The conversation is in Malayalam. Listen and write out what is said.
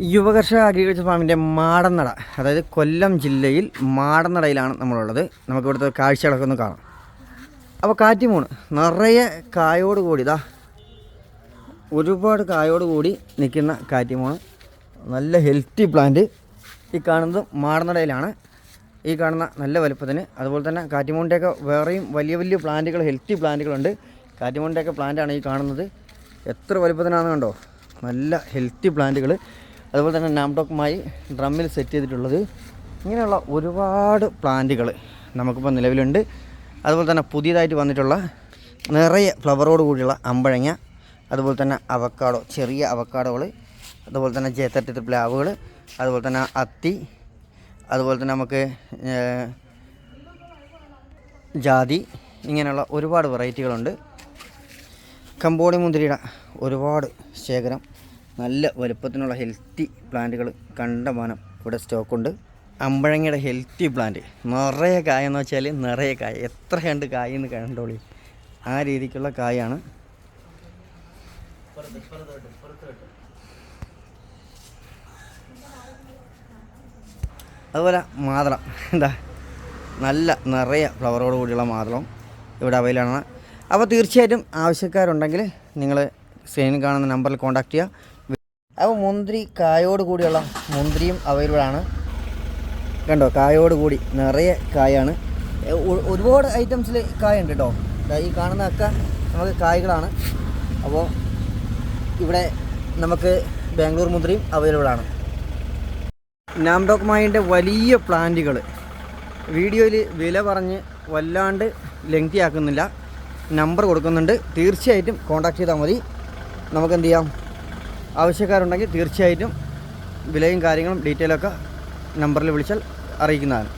യുവകർഷക അഗ്രികൾച്ചർ ഫാമിന്റെ മാടനട അതായത് കൊല്ലം ജില്ലയിൽ മാടനടയിലാണ് നമ്മളുള്ളത്. നമുക്ക് ഇവിടുത്തെ കാഴ്ചകളൊക്കെ ഒന്ന് കാണാം. അപ്പോൾ കാറ്റിമൂണ് നിറയെ കായോട് കൂടി ഇതാ ഒരുപാട് കായോട് കൂടി നിൽക്കുന്ന കാറ്റിമൂണ് നല്ല ഹെൽത്തി പ്ലാന്റ് ഈ കാണുന്നത് മാടനടയിലാണ്. ഈ കാണുന്ന നല്ല വലുപ്പത്തിന്. അതുപോലെ തന്നെ കാറ്റിമൂണിന്റെയൊക്കെ വേറെയും വലിയ വലിയ പ്ലാന്റുകൾ ഹെൽത്തി പ്ലാന്റുകളുണ്ട്. കാറ്റിമൂണിന്റെയൊക്കെ പ്ലാന്റാണ് ഈ കാണുന്നത്. എത്ര വലുപ്പത്തിനാണെന്ന് കണ്ടോ? നല്ല ഹെൽത്തി പ്ലാന്റുകൾ. അതുപോലെ തന്നെ നാംടോക്കുമായി ഡ്രമ്മിൽ സെറ്റ് ചെയ്തിട്ടുള്ളത് ഇങ്ങനെയുള്ള ഒരുപാട് പ്ലാന്റുകൾ നമുക്കിപ്പോൾ നിലവിലുണ്ട്. അതുപോലെ തന്നെ പുതിയതായിട്ട് വന്നിട്ടുള്ള നിറയെ ഫ്ലവറോട് കൂടിയുള്ള അമ്പഴങ്ങ അതുപോലെ തന്നെ അവക്കാടോ ചെറിയ അവക്കാടോകൾ അതുപോലെ തന്നെ ജേത്തട്ടി പ്ലാവുകൾ അതുപോലെ തന്നെ അത്തി അതുപോലെ തന്നെ നമുക്ക് ജാതി ഇങ്ങനെയുള്ള ഒരുപാട് വെറൈറ്റികളുണ്ട്. കമ്പോളി മുന്തിരിയുടെ ഒരുപാട് ശേഖരം നല്ല വലുപ്പത്തിനുള്ള ഹെൽത്തി പ്ലാന്റുകൾ കണ്ടമാനം ഇവിടെ സ്റ്റോക്കുണ്ട്. അമ്പഴങ്ങയുടെ ഹെൽത്തി പ്ലാന്റ്. നിറയെ കായ എന്ന് വെച്ചാൽ നിറയെ കായ. എത്ര കണ്ട് കായ എന്ന് കണ്ടോളി. ആ രീതിക്കുള്ള കായാണ്. അതുപോലെ മാതളം. എന്താ നല്ല നിറയെ ഫ്ലവറോട് കൂടിയുള്ള മാതളം ഇവിടെ അവൈലാണ് അപ്പോൾ തീർച്ചയായിട്ടും ആവശ്യക്കാരുണ്ടെങ്കിൽ നിങ്ങൾ സ്ക്രീനിൽ കാണുന്ന നമ്പറിൽ കോൺടാക്ട് ചെയ്യുക. അപ്പോൾ മുന്തിരി കായോട് കൂടിയുള്ള മുന്തിരിയും അവൈലബിൾ ആണ് കണ്ടോ കായോട് കൂടി നിറയെ കായാണ്. ഒരുപാട് ഐറ്റംസിൽ കായുണ്ട് കേട്ടോ. ദാ ഈ കാണുന്നതൊക്കെ നമുക്ക് കായ്കളാണ്. അപ്പോൾ ഇവിടെ നമുക്ക് ബാംഗ്ലൂർ മുന്തിരിയും അവൈലബിൾ ആണ് നാംഡോക് മായിന്റെ വലിയ പ്ലാന്റുകൾ. വീഡിയോയിൽ വില പറഞ്ഞ് വല്ലാണ്ട് ലെങ്തി ആക്കുന്നില്ല നമ്പർ കൊടുക്കുന്നുണ്ട്. തീർച്ചയായിട്ടും കോൺടാക്ട് ചെയ്താൽ മതി. നമുക്ക് എന്ത് ചെയ്യാം? ആവശ്യക്കാരുണ്ടെങ്കിൽ തീർച്ചയായിട്ടും വിലയും കാര്യങ്ങളും ഡീറ്റെയിലൊക്കെ നമ്പറിൽ വിളിച്ചാൽ അറിയിക്കുന്നതാണ്.